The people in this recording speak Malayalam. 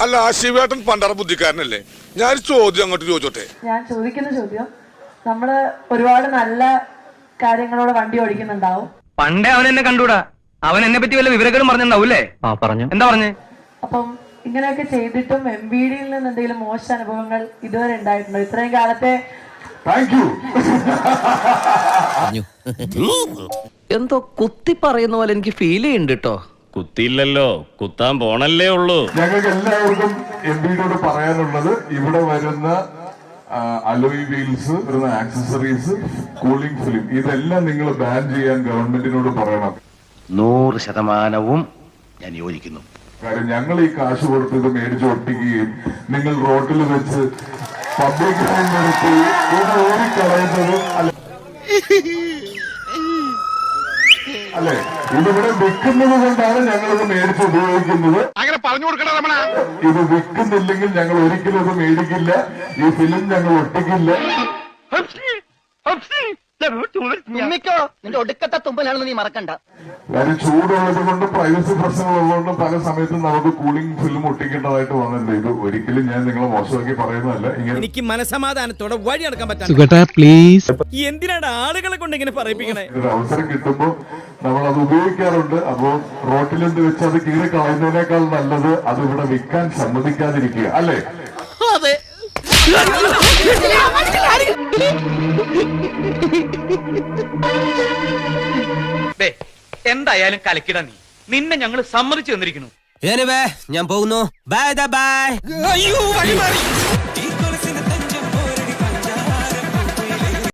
അല്ല ശിവേട്ടൻ പണ്ടറ ബുദ്ധിക്കാരനല്ലേ? ഞാൻ ചോദ്യം അങ്ങോട്ട് ചോദിച്ചോട്ടെ? ഞാൻ ചോദിക്കുന്ന ചോദ്യം നമ്മൾ ഒരുപാട് നല്ല കാര്യങ്ങളോട് വണ്ടി ഓടിക്കുന്നുണ്ടാവും. പണ്ടേ അവൻ എന്നെ കണ്ടൂടാ. അവൻ എന്നെ പറ്റി വല്ല വിവരങ്ങളും പറഞ്ഞിട്ടുണ്ടാവൂലേ ആ പറഞ്ഞു. എന്താ പറഞ്ഞേ? അപ്പം ഇങ്ങനെയൊക്കെ ചെയ്തിട്ടും എം ബി ഡിയിൽ നിന്ന് എന്തെങ്കിലും മോശ അനുഭവങ്ങൾ ഇതുവരെ ഉണ്ടായിട്ടുണ്ടോ? ഇത്രയും കാലത്തെ എന്തോ കുത്തി പറയുന്ന പോലെ എനിക്ക് ഫീൽ ചെയ്യുന്നുണ്ട് കേട്ടോ കുത്തിയില്ലല്ലോ. കുത്താൻ പോണല്ലേ ഉള്ളൂ. ഞങ്ങൾക്ക് എല്ലാവർക്കും എം പിയോട് പറയാനുള്ളത് ഇവിടെ വരുന്ന അലോയ് വീൽസ് വരുന്ന ആക്സസറീസ് കൂളിംഗ് ഫിലിം ഇതെല്ലാം നിങ്ങൾ ബാൻ ചെയ്യാൻ ഗവൺമെന്റിനോട് പറയണം. നൂറ് ശതമാനവും ഞാൻ യോജിക്കുന്നു. കാര്യം ഞങ്ങൾ ഈ കാശ് കൊടുത്ത് ഇത് മേടിച്ച് ഒട്ടിക്കുകയും നിങ്ങൾ റോട്ടിൽ വെച്ച് പബ്ലിക് എടുത്ത് ഇത് ഓടിക്കളയുന്നത് അല്ല. അല്ലെ? ഇതിവിടെ വിൽക്കുന്നത് കൊണ്ടാണ് ഞങ്ങൾ ഇത് മേടിച്ച് ഉപയോഗിക്കുന്നത്. അങ്ങനെ പറഞ്ഞു കൊടുക്കണ നമ്മളാ ഇത് വിൽക്കുന്നില്ലെങ്കിൽ ഞങ്ങൾ ഒരിക്കലും ഇത് മേടിക്കില്ല. ഈ ഫിലിം ഞങ്ങൾ ഒട്ടിക്കില്ല. തുമ്മിക്കോ. നിന്റെ ഒടുക്കത്തെ തുമ്പലാണെന്ന് നീ മറക്കണ്ട. കാര്യം ചൂടുള്ളത് കൊണ്ടും പ്രൈവസി പ്രശ്നങ്ങളുള്ളതുകൊണ്ട് പല സമയത്തും നമുക്ക് കൂളിംഗ് ഫിലിം ഒട്ടിക്കേണ്ടതായിട്ട് വന്നിട്ടുണ്ട്. ഇത് ഒരിക്കലും ഞാൻ നിങ്ങളെ മോശമാക്കി പറയുന്നതല്ല. ഇങ്ങനെ എനിക്ക് മനസമാധാനത്തോടെ വഴി നടക്കാൻ പറ്റാ പ്ലീസ് എന്തിനാണ് ആളുകളെ കൊണ്ട് ഇങ്ങനെ പറയിപ്പിക്കണേ? ഒരു അവസരം കിട്ടുമ്പോ നമ്മൾ അത് ഉപയോഗിക്കാറുണ്ട്. അപ്പോ റോട്ടിലെന്ത് വെച്ച് അത് കീറി കളയുന്നതിനേക്കാൾ നല്ലത് അത് ഇവിടെ വിൽക്കാൻ സമ്മതിക്കാതിരിക്കുക. അല്ലേ? എന്തായാലും കലക്കിട നീ. നിന്നെ ഞങ്ങൾ സമ്മതിച്ചു തന്നിരിക്കുന്നു. ഞാൻ പോകുന്നു. ബൈ ബൈ അയ്യോ വഴി മാറി.